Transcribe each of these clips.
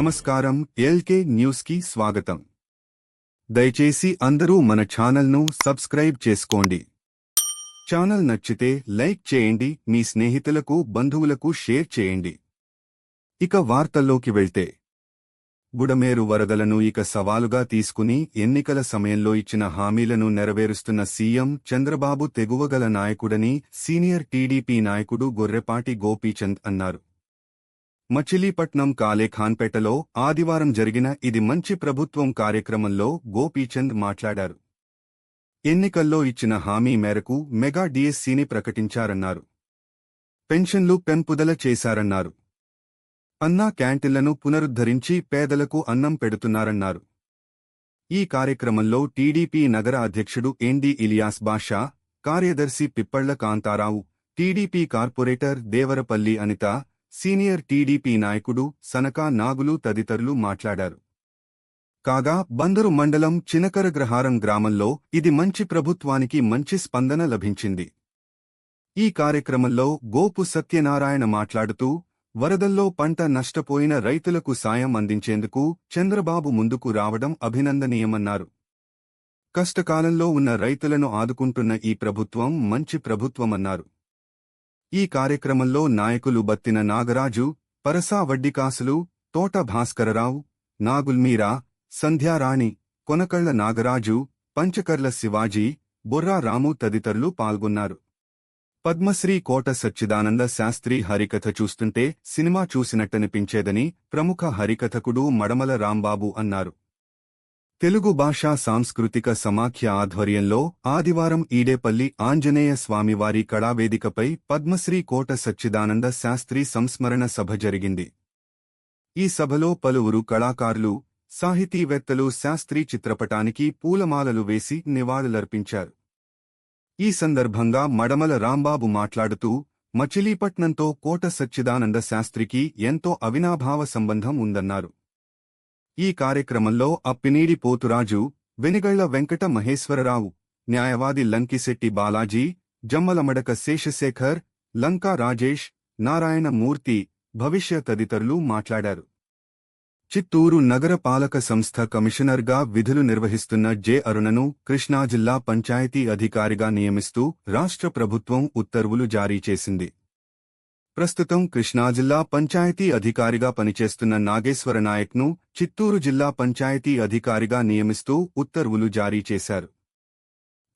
నమస్కారం ఎల్కే న్యూస్కి స్వాగతం. దయచేసి అందరూ మన ఛానల్ను సబ్స్క్రైబ్ చేసుకోండి. ఛానల్ నచ్చితే లైక్ చేయండి మీ స్నేహితులకు బంధువులకు షేర్ చేయండి. ఇక వార్తల్లోకి వెళ్తే. బుడమేరు వరదలను ఇక సవాలుగా తీసుకుని ఎన్నికల సమయంలో ఇచ్చిన హామీలను నెరవేరుస్తున్న సీఎం చంద్రబాబు తెగువగల నాయకుడని సీనియర్ టీడీపీ నాయకుడు గొర్రెపాటి గోపీచంద్ అన్నారు. మచిలీపట్నం కాలేఖాన్పేటలో ఆదివారం జరిగిన ఇది మంచి ప్రభుత్వం కార్యక్రమంలో గోపీచంద్ మాట్లాడారు. ఎన్నికల్లో ఇచ్చిన హామీ మేరకు మెగా డిఎస్సీని ప్రకటించారన్నారు. పెన్షన్లు పెంపుదల చేశారన్నారు. అన్నా క్యాంటీన్లను పునరుద్ధరించి పేదలకు అన్నం పెడుతున్నారన్నారు. ఈ కార్యక్రమంలో టీడీపీ నగర అధ్యక్షుడు ఎన్డి ఇలియాస్ బాషా కార్యదర్శి Pippalla Kantharao TDP corporator Devarapalli Anitha senior TDP నాయకుడు సనకా నాగులు తదితరులు మాట్లాడారు. కాగా బందరు మండలం చినకరగ్రహారం గ్రామంలో ఇది మంచి ప్రభుత్వానికి మంచి స్పందన లభించింది. ఈ కార్యక్రమంలో గోపు సత్యనారాయణ మాట్లాడుతూ వరదల్లో పంట నష్టపోయిన రైతులకు సాయం అందించేందుకు చంద్రబాబు ముందుకు రావడం అభినందనీయమన్నారు. కష్టకాలంలో ఉన్న రైతులను ఆదుకుంటున్న ఈ ప్రభుత్వం మంచి ప్రభుత్వమన్నారు. ఈ కార్యక్రమంలో నాయకులు బత్తిన నాగరాజు పరసా వడ్డికాసులు తోట భాస్కరరావు నాగుల్మీరా సంధ్యారాణి కొనకళ్ళ నాగరాజు పంచకర్ల శివాజీ బొర్రా రాము తదితరులు పాల్గొన్నారు. పద్మశ్రీ కోట సచ్చిదానంద శాస్త్రి హరికథ చూస్తుంటే సినిమా చూసినట్టనిపించేదని ప్రముఖ హరికథకుడు మడమల రాంబాబు అన్నారు. తెలుగు భాషా సాంస్కృతిక సమాఖ్య ఆధ్వర్యంలో ఆదివారం ఈడేపల్లి ఆంజనేయ స్వామివారి కళావేదికపై పద్మశ్రీ కోట సచ్చిదానంద శాస్త్రి సంస్మరణ సభ జరిగింది. ఈ సభలో పలువురు కళాకారులు సాహితీవేత్తలు శాస్త్రీ చిత్రపటానికి పూలమాలలు వేసి నివాళులర్పించారు. ఈ సందర్భంగా మడమల రాంబాబు మాట్లాడుతూ మచిలీపట్నంతో కోట సచ్చిదానంద శాస్త్రికి ఎంతో అవినాభావ సంబంధం ఉందన్నారు. ఈ కార్యక్రమంలో అప్పినీడి పోతురాజు వెనిగళ్ళ వెంకట మహేశ్వరరావు న్యాయవాది లంకిశెట్టి బాలాజీ జమ్మలమడక శేషశేఖర్ లంకా రాజేష్ నారాయణమూర్తి భవిష్య తదితరులు మాట్లాడారు. చిత్తూరు నగర పాలక సంస్థ కమిషనర్గా విధులు నిర్వహిస్తున్న జె అరుణను కృష్ణా జిల్లా పంచాయతీ అధికారిగా నియమిస్తూ రాష్ట్ర ప్రభుత్వం ఉత్తర్వులు జారీ చేసింది. ప్రస్తుతం కృష్ణా జిల్లా పంచాయతీ అధికారిగా పనిచేస్తున్న నాగేశ్వర నాయక్ను చిత్తూరు జిల్లా పంచాయతీ అధికారిగా నియమిస్తూ ఉత్తర్వులు జారీ చేశారు.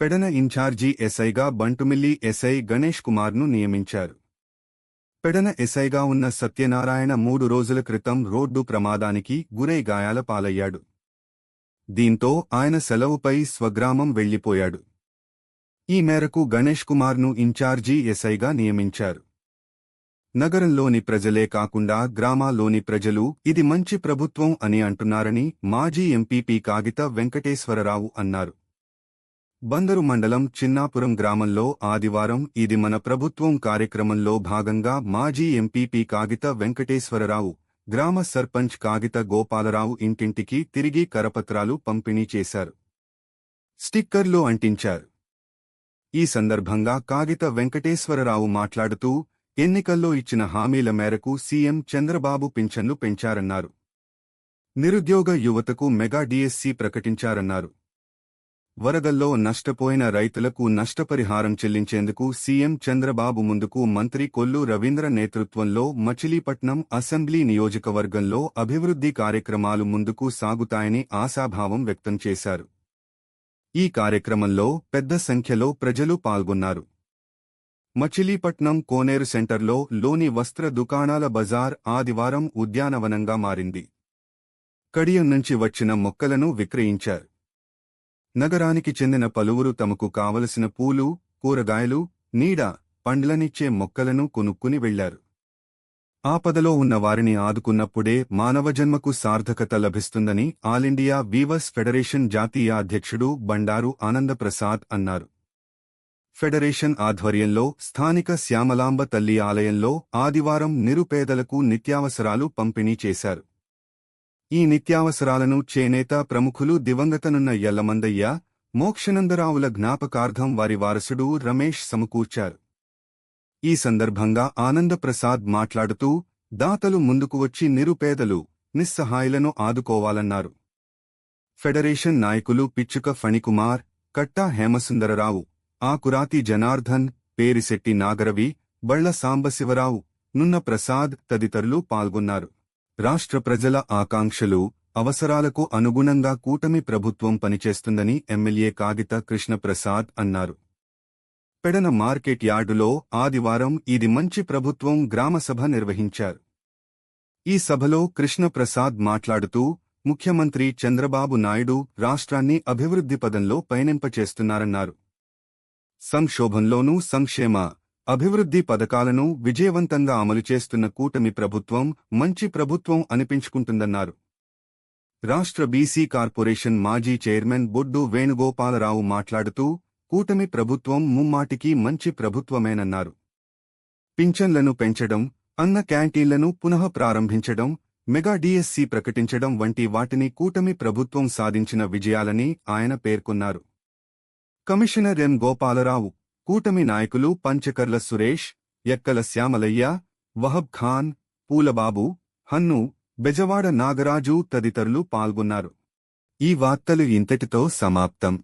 పెడన ఇన్ఛార్జీ ఎస్ఐగా బంటుమిల్లి ఎస్ఐ గణేష్ కుమార్ను నియమించారు. పెడన ఎస్ఐగా ఉన్న సత్యనారాయణ మూడు రోజుల క్రితం రోడ్డు ప్రమాదానికి గురై గాయాల పాలయ్యాడు. దీంతో ఆయన సెలవుపై స్వగ్రామం వెళ్ళిపోయాడు ఈ మేరకు గణేష్ కుమార్ను ఇన్ఛార్జీ ఎస్ఐగా నియమించారు. నగరంలోని ప్రజలే కాకుండా గ్రామాల్లోని ప్రజలు ఇది మంచి ప్రభుత్వం అని అంటున్నారని మాజీ ఎంపీపీ కాగిత వెంకటేశ్వరరావు అన్నారు. బందరు మండలం చిన్నాపురం గ్రామంలో ఆదివారం ఇది మన ప్రభుత్వం కార్యక్రమంలో భాగంగా మాజీ ఎంపీపీ కాగిత వెంకటేశ్వరరావు గ్రామ సర్పంచ్ కాగిత గోపాలరావు ఇంటింటికి తిరిగి కరపత్రాలు పంపిణీ చేశారు. స్టిక్కర్లు అంటించారు. ఈ సందర్భంగా కాగిత వెంకటేశ్వరరావు మాట్లాడుతూ ఎన్నికల్లో ఇచ్చిన హామీల మేరకు సీఎం చంద్రబాబు పింఛన్లు పెంచారన్నారు. నిరుద్యోగ యువతకు మెగా డిఎస్సీ ప్రకటించారన్నారు. వరదల్లో నష్టపోయిన రైతులకు నష్టపరిహారం చెల్లించేందుకు సీఎం చంద్రబాబు ముందుకు మంత్రి కొల్లు రవీంద్ర నేతృత్వంలో మచిలీపట్నం అసెంబ్లీ నియోజకవర్గంలో అభివృద్ధి కార్యక్రమాలు ముందుకు సాగుతాయని ఆశాభావం వ్యక్తం చేశారు. ఈ కార్యక్రమంలో పెద్ద సంఖ్యలో ప్రజలు పాల్గొన్నారు. మచిలీపట్నం కోనేరు సెంటర్లో లోని వస్త్ర దుకాణాల బజార్ ఆదివారం ఉద్యానవనంగా మారింది. కడియం నుంచి వచ్చిన మొక్కలను విక్రయించారు. నగరానికి చెందిన పలువురు తమకు కావలసిన పూలు కూరగాయలు నీడ పండ్లనిచ్చే మొక్కలను కొనుక్కుని వెళ్ళారు ఆపదలో ఉన్న వారిని ఆదుకున్నప్పుడే మానవజన్మకు సార్థకత లభిస్తుందని ఆలిండియా వీవర్స్ ఫెడరేషన్ జాతీయ అధ్యక్షుడు బండారు ఆనందప్రసాద్ అన్నారు. ఫెడరేషన్ ఆధ్వర్యంలో స్థానిక శ్యామలాంబ తల్లి ఆలయంలో ఆదివారం నిరుపేదలకు నిత్యావసరాలు పంపిణీ చేశారు. ఈ నిత్యావసరాలను చేనేత ప్రముఖులు దివంగతనున్న యల్లమందయ్య మోక్షనందరావుల జ్ఞాపకార్థం వారి వారసుడు రమేష్ సమకూర్చారు. ఈ సందర్భంగా ఆనందప్రసాద్ మాట్లాడుతూ దాతలు ముందుకు వచ్చి నిరుపేదలు నిస్సహాయులను ఆదుకోవాలన్నారు. ఫెడరేషన్ నాయకులు పిచ్చుక ఫణికుమార్ కట్టా హేమసుందరరావు ఆకురాతి జనార్దన్ పేరిశెట్టి నాగరవి బళ్ళ సాంబశివరావు నున్న ప్రసాద్ తదితరులు పాల్గొన్నారు. రాష్ట్ర ప్రజల ఆకాంక్షలు అవసరాలకు అనుగుణంగా కూటమి ప్రభుత్వం పనిచేస్తుందని ఎమ్మెల్యే కాగిత కృష్ణప్రసాద్ అన్నారు. పెడన మార్కెట్ యార్డులో ఆదివారం ఇది మంచి ప్రభుత్వం గ్రామసభ నిర్వహించారు. ఈ సభలో కృష్ణప్రసాద్ మాట్లాడుతూ ముఖ్యమంత్రి చంద్రబాబు నాయుడు రాష్ట్రాన్ని అభివృద్ధి పదంలో పయనింపచేస్తున్నారన్నారు. సంక్షోభంలోనూ సంక్షేమ అభివృద్ధి పథకాలను విజయవంతంగా అమలు చేస్తున్న కూటమి ప్రభుత్వం మంచి ప్రభుత్వం అనిపించుకుంటుందన్నారు. రాష్ట్ర బీసీ కార్పొరేషన్ మాజీ చైర్మన్ బొడ్డు వేణుగోపాలరావు మాట్లాడుతూ కూటమి ప్రభుత్వం ముమ్మాటికి మంచి ప్రభుత్వమేనన్నారు. పింఛన్లను పెంచడం అన్న క్యాంటీన్లను పునః ప్రారంభించడం మెగా డిఎస్సి ప్రకటించడం వంటి వాటిని కూటమి ప్రభుత్వం సాధించిన విజయాలని ఆయన పేర్కొన్నారు. కమిషనర్ ఎం గోపాలరావు కూటమి నాయకులు పంచకర్ల సురేష్ ఎక్కల శ్యామలయ్య వహబ్ ఖాన్ పూలబాబు హన్ను బెజవాడ నాగరాజు తదితరులు పాల్గొన్నారు. ఈ వార్తలు ఇంతటితో సమాప్తం.